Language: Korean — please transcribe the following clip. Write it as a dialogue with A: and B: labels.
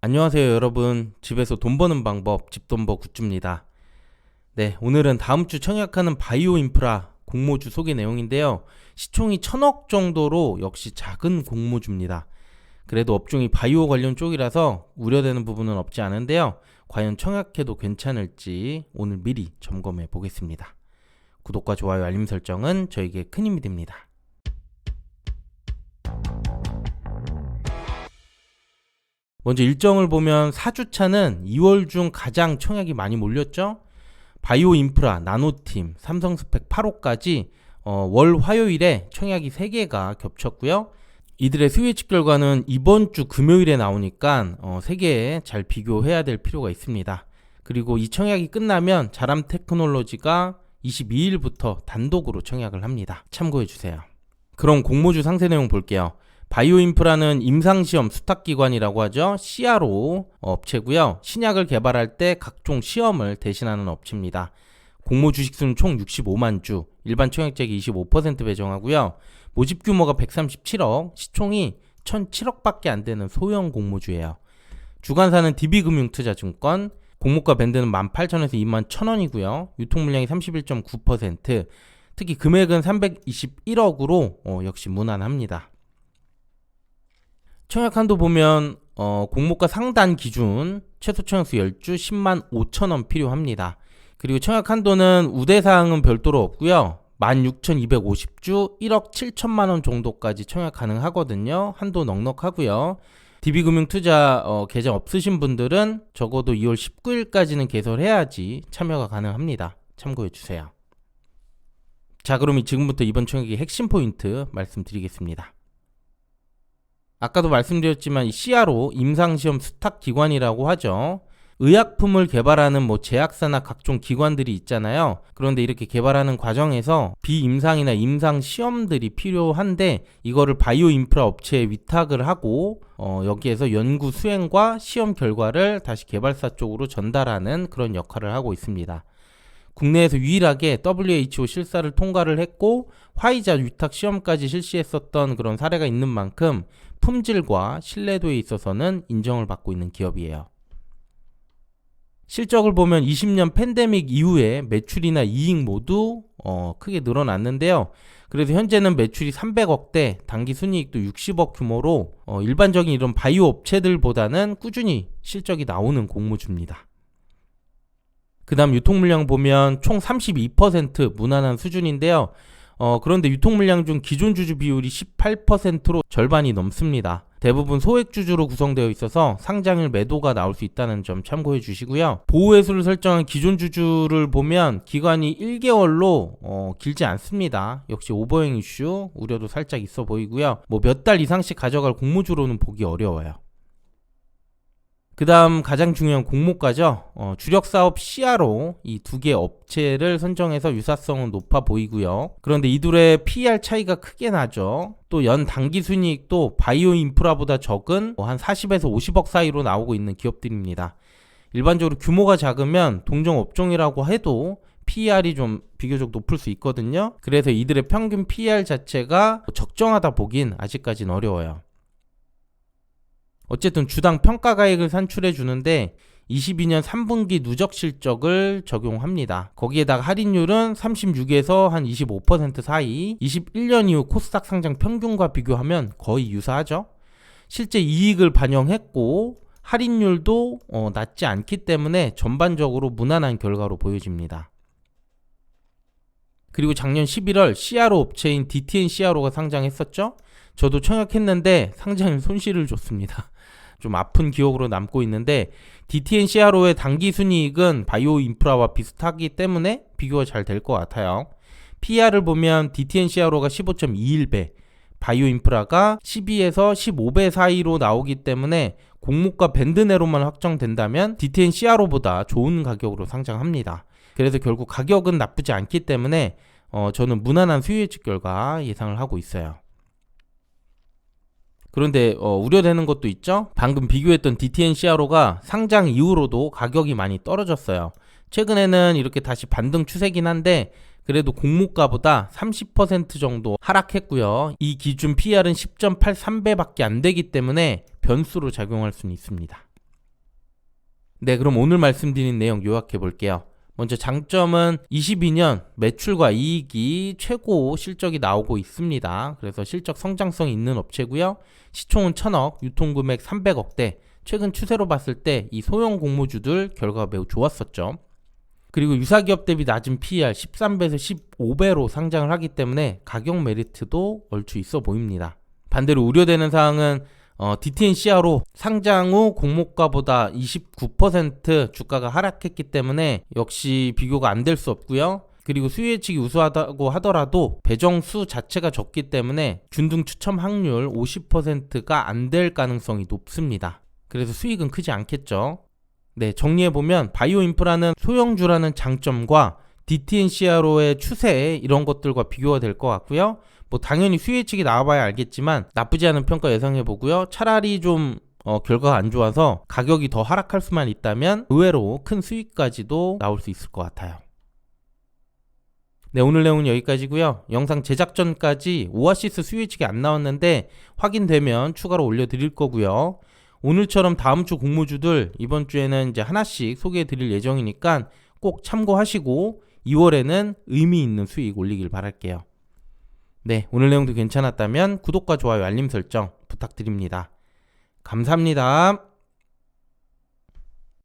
A: 안녕하세요 여러분. 집에서 돈 버는 방법 집돈버 굿즈입니다. 네 오늘은 다음 주 청약하는 바이오 인프라 공모주 소개 내용인데요. 시총이 천억 정도로 역시 작은 공모주입니다. 그래도 업종이 바이오 관련 쪽이라서 우려되는 부분은 없지 않은데요. 과연 청약해도 괜찮을지 오늘 미리 점검해 보겠습니다. 구독과 좋아요 알림 설정은 저에게 큰 힘이 됩니다 먼저 일정을 보면 4주차는 2월 중 가장 청약이 많이 몰렸죠. 바이오 인프라, 나노팀, 삼성 스펙 8호까지 어, 월 화요일에 청약이 3개가 겹쳤고요. 이들의 스위치 결과는 이번 주 금요일에 나오니까 어, 3개에 잘 비교해야 될 필요가 있습니다. 그리고 이 청약이 끝나면 자람 테크놀로지가 22일부터 단독으로 청약을 합니다. 참고해 주세요. 그럼 공모주 상세 내용 볼게요. 바이오 인프라는 임상시험 수탁기관이라고 하죠. CRO 업체고요. 신약을 개발할 때 각종 시험을 대신하는 업체입니다. 공모 주식수는 총 65만 주, 일반 청약자액이 25% 배정하고요. 모집 규모가 137억, 시총이 1,007억밖에 안 되는 소형 공모주예요. 주관사는 DB금융투자증권, 공모가 밴드는 18,000에서 21,000원이고요. 유통 물량이 31.9%, 특히 금액은 321억으로 어, 역시 무난합니다. 청약 한도 보면 어, 공모가 상단 기준 최소 청약수 10주 10만 5천 원 필요합니다. 그리고 청약 한도는 우대 사항은 별도로 없고요. 16,250주 1억 7천만 원 정도까지 청약 가능하거든요. 한도 넉넉하고요. DB금융투자 어, 계정 없으신 분들은 적어도 2월 19일까지는 개설해야지 참여가 가능합니다. 참고해 주세요. 자, 그럼 지금부터 이번 청약의 핵심 포인트 말씀드리겠습니다. 아까도 말씀드렸지만 이 CRO 임상시험 수탁 기관이라고 하죠. 의약품을 개발하는 뭐 제약사나 각종 기관들이 있잖아요. 그런데 이렇게 개발하는 과정에서 비임상이나 임상 시험들이 필요한데 이거를 바이오 인프라 업체에 위탁을 하고 어 여기에서 연구 수행과 시험 결과를 다시 개발사 쪽으로 전달하는 그런 역할을 하고 있습니다. 국내에서 유일하게 WHO 실사를 통과를 했고 화이자 위탁 시험까지 실시했었던 그런 사례가 있는 만큼 품질과 신뢰도에 있어서는 인정을 받고 있는 기업이에요. 실적을 보면 20년 팬데믹 이후에 매출이나 이익 모두 어, 크게 늘어났는데요. 그래서 현재는 매출이 300억대, 단기 순이익도 60억 규모로 어, 일반적인 이런 바이오 업체들보다는 꾸준히 실적이 나오는 공모주입니다. 그 다음 유통 물량 보면 총 32% 무난한 수준인데요. 어, 그런데 유통 물량 중 기존 주주 비율이 18%로 절반이 넘습니다. 대부분 소액 주주로 구성되어 있어서 상장일 매도가 나올 수 있다는 점 참고해 주시고요. 보호 회수를 설정한 기존 주주를 보면 기간이 1개월로 어, 길지 않습니다. 역시 오버행 이슈 우려도 살짝 있어 보이고요. 뭐 몇 달 이상씩 가져갈 공모주로는 보기 어려워요. 그 다음 가장 중요한 공모가죠. 어, 주력 사업 CRO 이두 개 업체를 선정해서 유사성은 높아 보이고요. 그런데 이 둘의 PER 차이가 크게 나죠. 또 연 단기 순이익도 바이오 인프라보다 적은 뭐 한 40에서 50억 사이로 나오고 있는 기업들입니다. 일반적으로 규모가 작으면 동종 업종이라고 해도 PER이 좀 비교적 높을 수 있거든요. 그래서 이들의 평균 PER 자체가 적정하다 보긴 아직까지는 어려워요. 어쨌든 주당 평가가액을 산출해 주는데 22년 3분기 누적 실적을 적용합니다. 거기에다가 할인율은 36에서 한 25% 사이, 21년 이후 코스닥 상장 평균과 비교하면 거의 유사하죠. 실제 이익을 반영했고 할인율도 어, 낮지 않기 때문에 전반적으로 무난한 결과로 보여집니다. 그리고 작년 11월 CRO 업체인 DTN CRO가 상장했었죠. 저도 청약했는데 상장인 손실을 줬습니다. 좀 아픈 기억으로 남고 있는데 DTN CRO의 단기 순이익은 바이오 인프라와 비슷하기 때문에 비교가 잘 될 것 같아요. PR을 보면 DTN CRO가 15.21배, 바이오 인프라가 12에서 15배 사이로 나오기 때문에 공모가 밴드 내로만 확정된다면 DTN CRO보다 좋은 가격으로 상장합니다. 그래서 결국 가격은 나쁘지 않기 때문에 어, 저는 무난한 수요 예측 결과 예상을 하고 있어요. 그런데 어, 우려되는 것도 있죠. 방금 비교했던 DTN CRO가 상장 이후로도 가격이 많이 떨어졌어요. 최근에는 이렇게 다시 반등 추세긴 한데 그래도 공모가보다 30% 정도 하락했고요. 이 기준 PR은 10.83배밖에 안 되기 때문에 변수로 작용할 수는 있습니다. 네, 그럼 오늘 말씀드린 내용 요약해 볼게요. 먼저 장점은 22년 매출과 이익이 최고 실적이 나오고 있습니다. 그래서 실적 성장성이 있는 업체고요. 시총은 1000억, 유통금액 300억대. 최근 추세로 봤을 때 이 소형 공모주들 결과가 매우 좋았었죠. 그리고 유사기업 대비 낮은 PER 13배에서 15배로 상장을 하기 때문에 가격 메리트도 얼추 있어 보입니다. 반대로 우려되는 사항은 어, DTNCR로 상장 후 공모가보다 29% 주가가 하락했기 때문에 역시 비교가 안 될 수 없고요. 그리고 수요 예측이 우수하다고 하더라도 배정수 자체가 적기 때문에 균등 추첨 확률 50%가 안 될 가능성이 높습니다. 그래서 수익은 크지 않겠죠. 네, 정리해보면 바이오 인프라는 소형주라는 장점과 DTNCR로의 추세 이런 것들과 비교가 될 것 같고요. 뭐 당연히 수요 예측이 나와봐야 알겠지만 나쁘지 않은 평가 예상해 보고요. 차라리 좀 어, 결과가 안 좋아서 가격이 더 하락할 수만 있다면 의외로 큰 수익까지도 나올 수 있을 것 같아요. 네, 오늘 내용은 여기까지고요. 영상 제작 전까지 오아시스 수요 예측이 안 나왔는데 확인되면 추가로 올려드릴 거고요. 오늘처럼 다음 주 공모주들 이번 주에는 이제 하나씩 소개해 드릴 예정이니까 꼭 참고하시고 2월에는 의미 있는 수익 올리길 바랄게요. 네, 오늘 내용도 괜찮았다면 구독과 좋아요, 알림 설정 부탁드립니다. 감사합니다.